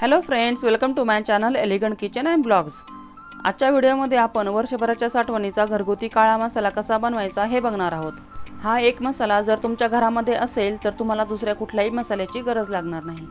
Hello friends welcome to my channel elegant kitchen and blogs आजच्या व्हिडिओमध्ये आपण वर्षभराच्या साठवणीचा घरगुती काळा मसाला कसा बनवायचा हे बघणार आहोत. हा एक मसाला जर तुमच्या घरामध्ये असेल तर तुम्हाला दुसऱ्या कुठल्याही मसाल्याची गरज लागणार नाही.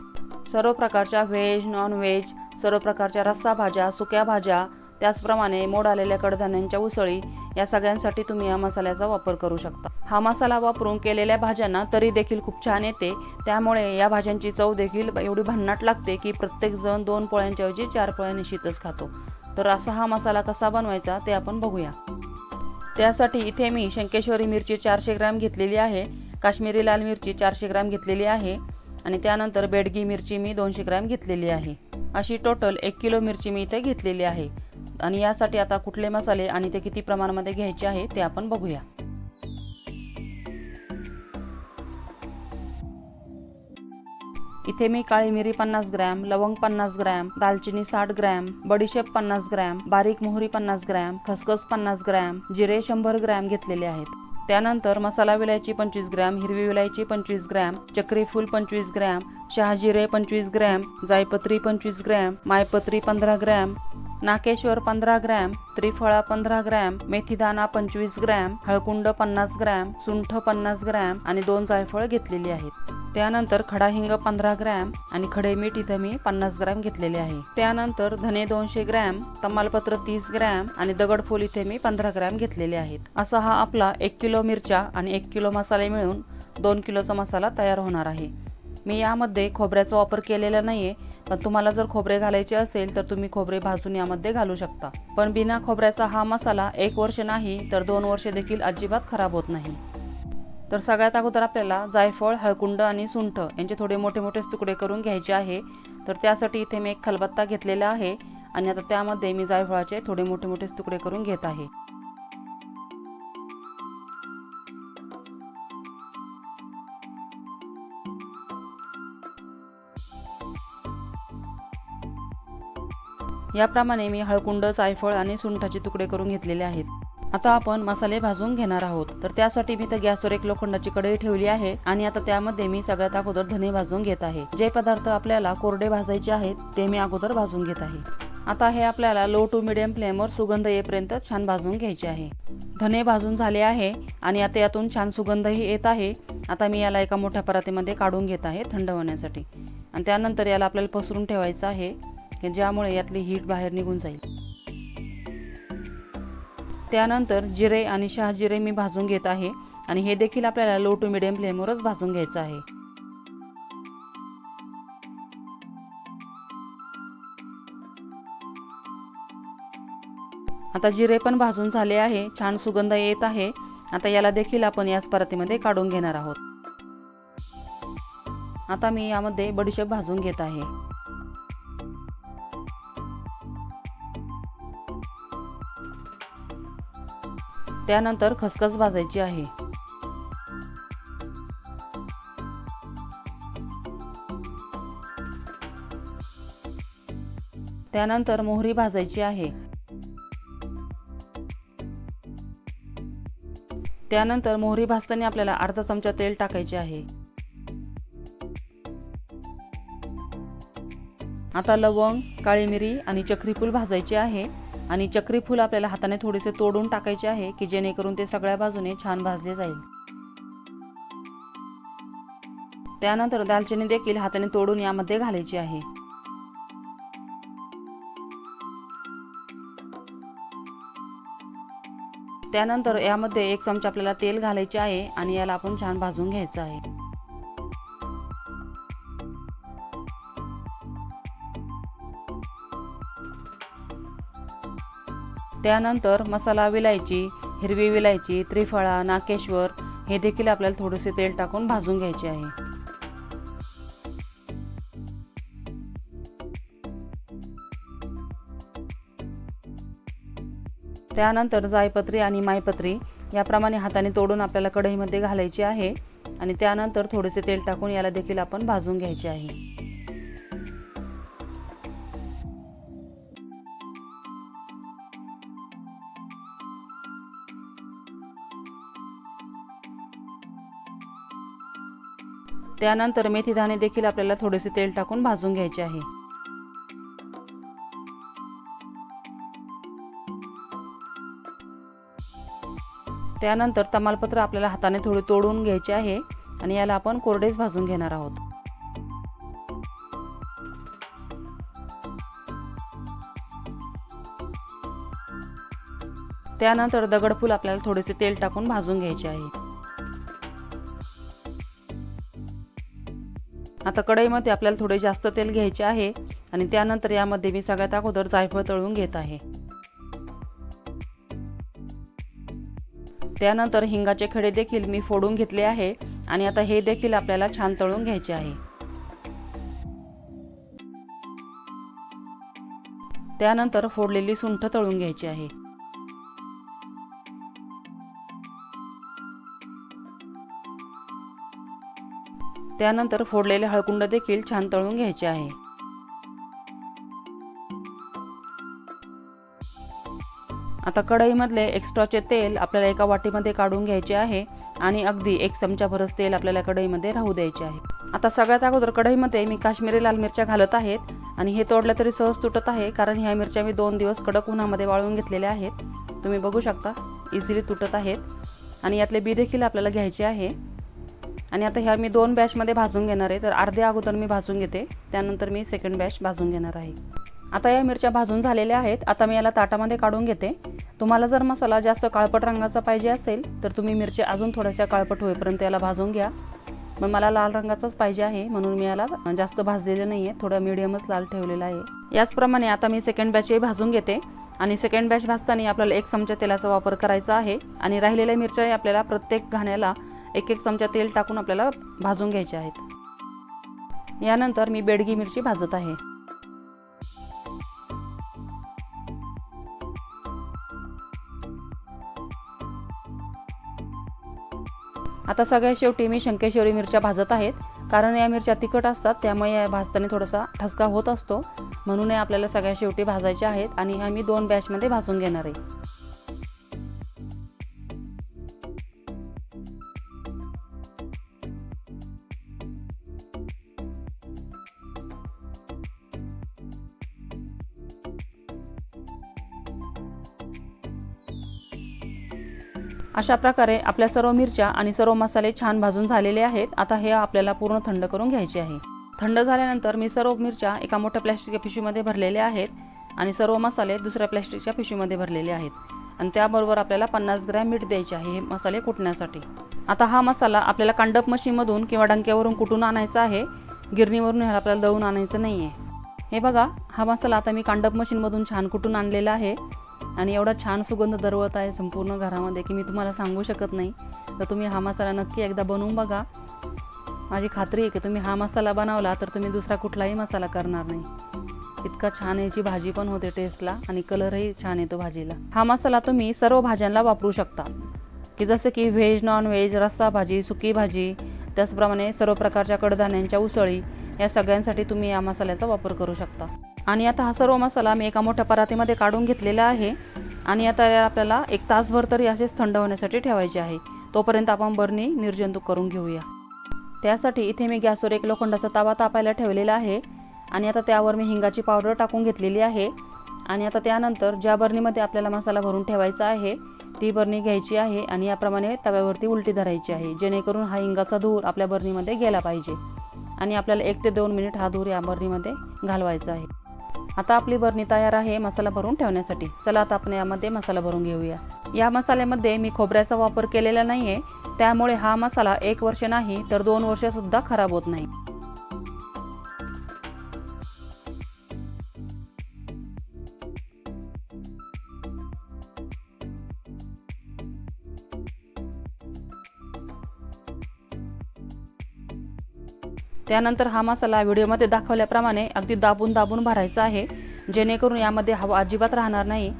सर्व प्रकारच्या व्हेज नॉन व्हेज सर्व प्रकारच्या रस्सा भाज्या सुक्या भाज्या त्याचप्रमाणे मोड आलेल्या कडधान्यांच्या उसळी या सगळ्यांसाठी तुम्ही या मसाल्याचा वापर करू शकता. हा मसाला वापरून केलेल्या भाज्यांना तरी देखील खूप छान येते. त्यामुळे या भाज्यांची चव देखील एवढी भन्नाट लागते की प्रत्येकजण दोन पोळ्यांच्या ऐवजी चार पोळ्या निश्चितच खातो. तर असा हा मसाला कसा बनवायचा ते आपण बघूया. त्यासाठी इथे मी शंकेश्वरी मिरची चारशे ग्रॅम घेतलेली आहे काश्मीरी लाल मिरची चारशे ग्रॅम घेतलेली आहे आणि त्यानंतर बेडगी मिरची मी दोनशे ग्रॅम घेतलेली आहे. अशी टोटल एक किलो मिरची मी इथे घेतलेली आहे. आणि यासाठी आता कुठले मसाले आणि ते किती प्रमाणामध्ये घ्यायचे आहे ते आपण बघूया. इथे मी काळी मिरी पन्नास ग्रॅम लवंग पन्नास ग्रॅम दालचिनी साठ ग्रॅम बडीशेप पन्नास ग्रॅम बारीक मोहरी पन्नास ग्रॅम खसखस पन्नास ग्रॅम जिरे शंभर ग्रॅम घेतलेले आहेत. त्यानंतर मसाला विलायची पंचवीस ग्रॅम हिरवी विलायची पंचवीस ग्रॅम चक्रीफूल पंचवीस ग्रॅम शहाजिरे पंचवीस ग्रॅम जायपत्री पंचवीस ग्रॅम मायपत्री पंधरा ग्रॅम नाकेश्वर पंधरा ग्रॅम त्रिफळा पंधरा ग्रॅम मेथीदाना पंचवीस ग्रॅम हळकुंड पन्नास ग्रॅम सुंठ पन्नास ग्रॅम आणि दोन जायफळ घेतलेली आहेत. त्यानंतर खडा हिंग पंधरा ग्रॅम आणि खडे मीठ इथं मी पन्नास ग्रॅम घेतलेले आहे. त्यानंतर धने दोनशे ग्रॅम तमालपत्र तीस ग्रॅम आणि दगडफूल इथे मी पंधरा ग्रॅम घेतलेले आहेत. असा हा आपला एक किलो मिरच्या आणि एक किलो मसाले मिळून दोन किलोचा मसाला तयार होणार आहे. मी यामध्ये खोबऱ्याचा वापर केलेला नाही आहे पण तुम्हाला जर खोबरे घालायचे असेल तर तुम्ही खोबरे भाजून यामध्ये घालू शकता. पण बिना खोबऱ्याचा हा मसाला एक वर्ष नाही तर दोन वर्ष देखील अजिबात खराब होत नाही. तर सगळ्यात अगोदर आपल्याला जायफळ हळकुंड आणि सुंठ यांचे थोडे मोठे मोठे तुकडे करून घ्यायचे आहे. तर त्यासाठी इथे मी एक खलबत्ता घेतलेला आहे आणि आता त्यामध्ये मी जायफळाचे थोडे मोठे मोठे तुकडे करून घेत आहे. याप्रमाणे मी हळकुंड जायफळ आणि सुंठाचे तुकडे करून घेतलेले आहेत. आता आपण मसाले भाजून घेणार आहोत. तर त्यासाठी मी तर गॅसवर एक लोखंडाची कढई ठेवली आहे आणि आता त्यामध्ये मी सगळ्यात अगोदर धने भाजून घेत आहे. जे पदार्थ आपल्याला कोरडे भाजायचे आहेत ते मी अगोदर भाजून घेत आहे. आता हे आपल्याला लो टू मिडियम फ्लेमवर सुगंध येईपर्यंत छान भाजून घ्यायचे आहे. धने भाजून झाले आहे आणि आता यातून छान सुगंधही येत आहे. आता मी याला एका मोठ्या परातीमध्ये काढून घेत आहे थंड होण्यासाठी. आणि त्यानंतर याला आपल्याला पसरून ठेवायचं आहे. की ज्यामुळे यातली हीट बाहेर निघून जाईल. त्यानंतर जिरे आणि शहाजिरे मी भाजून घेत आहे आणि हे देखील आपल्याला लो टू मिडियम फ्लेमवरच भाजून घ्यायचं आहे. आता जिरे पण भाजून झाले आहे छान सुगंध येत आहे. आता याला देखील आपण याच परातीमध्ये काढून घेणार आहोत. आता मी यामध्ये बडीशेप भाजून घेत आहे. त्यानंतर खसखस भाजायची आहे. त्यानंतर मोहरी भाजायची आहे. त्यानंतर मोहरी भाजताना आपल्याला अर्धा चमचा तेल टाकायचे आहे. आता लवंग काळी मिरी आणि चक्रीफूल भाजायची भाजायचे आहे. आणि चक्री फूल आपल्याला हाताने थोडेसे तोडून टाकायचे आहे की जेणेकरून ते सगळ्या बाजूने छान भाजले जाईल. त्यानंतर दालचिनी देखील हाताने तोडून यामध्ये घालायची आहे. त्यानंतर यामध्ये एक चमचा आपल्याला तेल घालायचे आहे आणि याला आपण छान भाजून घ्यायचं आहे. त्यानंतर मसाला विलायची हिरवी विलायची त्रिफळा नाकेश्वर हे देखील आपल्याला थोडेसे तेल टाकून भाजून घ्यायचे आहे. त्यानंतर जायपत्री आणि मायपत्री याप्रमाणे हाताने तोडून आपल्याला कढईमध्ये घालायची आहे आणि त्यानंतर थोडेसे तेल टाकून याला देखील आपण भाजून घ्यायचे आहे. त्यानंतर मेथीदाणे देखील आपल्याला थोडेसे तेल टाकून भाजून घ्यायचे आहे. त्यानंतर तमालपत्र आपल्याला हाताने थोडे तोडून घ्यायचे आहे आणि याला आपण कोरडेच भाजून घेणार आहोत. त्यानंतर दगडफूल आपल्याला थोडेसे तेल टाकून भाजून घ्यायचे आहे. आता कढईमध्ये आपल्याला थोडे जास्त तेल घ्यायचे आहे आणि त्यानंतर यामध्ये मी सगळ्यात अगोदर जायफळ तळून घेत आहे. त्यानंतर हिंगाचे खडे देखील मी फोडून घेतले आहे आणि आता हे देखील आपल्याला छान तळून घ्यायचे आहे. त्यानंतर फोडलेली सुंठ तळून घ्यायची आहे. त्यानंतर फोडलेले हळकुंड देखील छान तळून घ्यायचे आहे. आता कढईमधले एक्स्ट्राचे तेल आपल्याला एका वाटीमध्ये काढून घ्यायचे आहे आणि अगदी एक चमचाभरच तेल आपल्याला कढईमध्ये राहू द्यायचे आहे. आता सगळ्यात अगोदर कढईमध्ये मी काश्मीरी लाल मिरच्या घालत आहेत आणि हे तोडलं तरी सहज तुटत आहे कारण ह्या मिरच्या मी दोन दिवस कडक उन्हामध्ये वाळवून घेतलेल्या आहेत. तुम्ही बघू शकता इझिली तुटत आहेत. आणि यातले बी देखील आपल्याला घ्यायचे आहे. आणि आता ह्या मी दोन बॅचमध्ये भाजून घेणार आहे. तर अर्ध्या अगोदर मी भाजून घेते. त्यानंतर मी सेकंड बॅच भाजून घेणार आहे. आता या मिरच्या भाजून झालेल्या आहेत. आता मी याला ताटामध्ये काढून घेते. तुम्हाला जर मसाला जास्त काळपट रंगाचा पाहिजे असेल तर तुम्ही मिरच्या अजून थोड्याशा काळपट होईपर्यंत याला भाजून घ्या. पण मला लाल रंगाचाच पाहिजे आहे म्हणून मी याला जास्त भाजलेलं नाही आहे थोडं मिडियमच लाल ठेवलेला आहे. याचप्रमाणे आता मी सेकंड बॅचही भाजून घेते. आणि सेकंड बॅच भाजताना आपल्याला एक चमचा तेलाचा वापर करायचा आहे. आणि राहिलेल्या मिरच्याही आपल्याला प्रत्येक घाण्याला एक एक चमचा तेल टाकून आपल्याला भाजून घ्यायचे आहेत. यानंतर मी बेडगी मिरची भाजत आहे. आता सगळ्या शेवटी मी शंकेश्वरी मिरच्या भाजत आहेत. कारण या मिरच्या तिखट असतात त्यामुळे या भाजताना थोडासा ठसका होत असतो. म्हणून आपल्याला सगळ्या शेवटी भाजायच्या आहेत आणि ह्या मी दोन बॅचमध्ये भाजून घेणार आहे. अशा प्रकारे आपल्या सर्व मिरच्या आणि सर्व मसाले छान भाजून झालेले आहेत. आता हे आपल्याला पूर्ण थंड करून घ्यायचे आहे. थंड झाल्यानंतर मी सर्व मिरच्या एका मोठ्या प्लॅस्टिकच्या पिशवीमध्ये भरलेल्या आहेत आणि सर्व मसाले दुसऱ्या प्लॅस्टिकच्या पिशवीमध्ये भरलेले आहेत. आणि त्याबरोबर आपल्याला पन्नास ग्रॅम मीठ द्यायचे आहे हे मसाले कुटण्यासाठी. आता हा मसाला आपल्याला कांडप मशीनमधून किंवा डंक्यावरून कुटून आणायचा आहे? गिरणीवरून ह्याला आपल्याला दळून आणायचं नाही आहे हे बघा हा मसाला आता मी कांडप मशीनमधून छान कुटून आणलेला आहे? आणि एवढा छान सुगंध दरवळत आहे संपूर्ण घरामध्ये की मी तुम्हाला सांगू शकत नाही. तर तुम्ही हा मसाला नक्की एकदा बनवून बघा. माझी खात्री आहे की तुम्ही हा मसाला बनवला तर तुम्ही दुसरा कुठलाही मसाला करणार नाही. इतका छान याची भाजी पण होते टेस्टला आणि कलरही छान येतो भाजीला. हा मसाला तुम्ही सर्व भाज्यांना वापरू शकता. की जसं की व्हेज नॉन व्हेज रस्सा भाजी सुकी भाजी त्याचप्रमाणे सर्व प्रकारच्या कडधान्यांच्या उसळी या सगळ्यांसाठी तुम्ही या मसाल्याचा वापर करू शकता. आणि आता हा सर्व मसाला मी एका मोठ्या परातीमध्ये काढून घेतलेला आहे. आणि आता आपल्याला एक तासभर तरी असेच थंड होण्यासाठी ठेवायचे आहे. तोपर्यंत आपण बरणी निर्जंतुक करून घेऊया. त्यासाठी इथे मी गॅसवर एक लोखंडाचा तवा तापायला ठेवलेला आहे. आणि आता त्यावर मी हिंगाची पावडर टाकून घेतलेली आहे. आणि आता त्यानंतर ज्या बरणीमध्ये आपल्याला मसाला भरून ठेवायचा आहे ती बरणी घ्यायची आहे आणि याप्रमाणे तव्यावरती उलटी धरायची आहे जेणेकरून हा हिंगाचा धूर आपल्या बरणीमध्ये गेला पाहिजे. आणि आपल्याला एक ते दोन मिनिट हा धूर या बरणीमध्ये घालवायचा आहे. आता आपली बरणी तयार आहे मसाला भरून ठेवण्यासाठी. चला आता आपण यामध्ये मसाला भरून घेऊया. या मसाल्यामध्ये मी खोबऱ्याचा वापर केलेला नाही आहे त्यामुळे हा मसाला एक वर्ष नाही तर दोन वर्षसुद्धा खराब होत नाही. त्यानंतर हा मसाला व्हिडिओमध्ये दाखवल्याप्रमाणे अगदी दाबून दाबून भरायचा आहे. जेणेकरून यामध्ये हवा अजिबात राहणार नाही.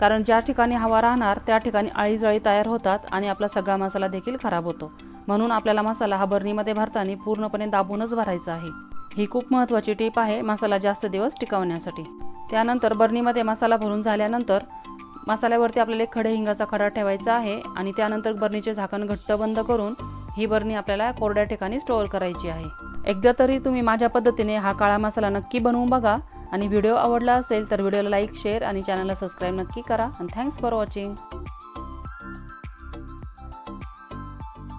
कारण ज्या ठिकाणी हवा राहणार त्या ठिकाणी अळीजळी तयार होतात आणि आपला सगळा मसाला देखील खराब होतो. म्हणून आपल्याला मसाला हा बरणीमध्ये भरताना पूर्णपणे दाबूनच भरायचा आहे. ही खूप महत्त्वाची टीप आहे मसाला जास्त दिवस टिकवण्यासाठी. त्यानंतर बरणीमध्ये मसाला भरून झाल्यानंतर मसाल्यावरती आपल्याला एक खडे हिंगाचा खडा ठेवायचा आहे आणि त्यानंतर बरणीचे झाकण घट्ट बंद करून ही बरणी आपल्याला कोरड्या ठिकाणी स्टोअर करायची आहे. एकदा तरी तुम्ही माझ्या पद्धतीने हा काळा मसाला नक्की बनवून बघा. आणि व्हिडिओ आवडला असेल तर व्हिडिओला लाईक शेअर आणि चॅनलला सबस्क्राईब नक्की करा. आणि थँक्स फॉर वॉचिंग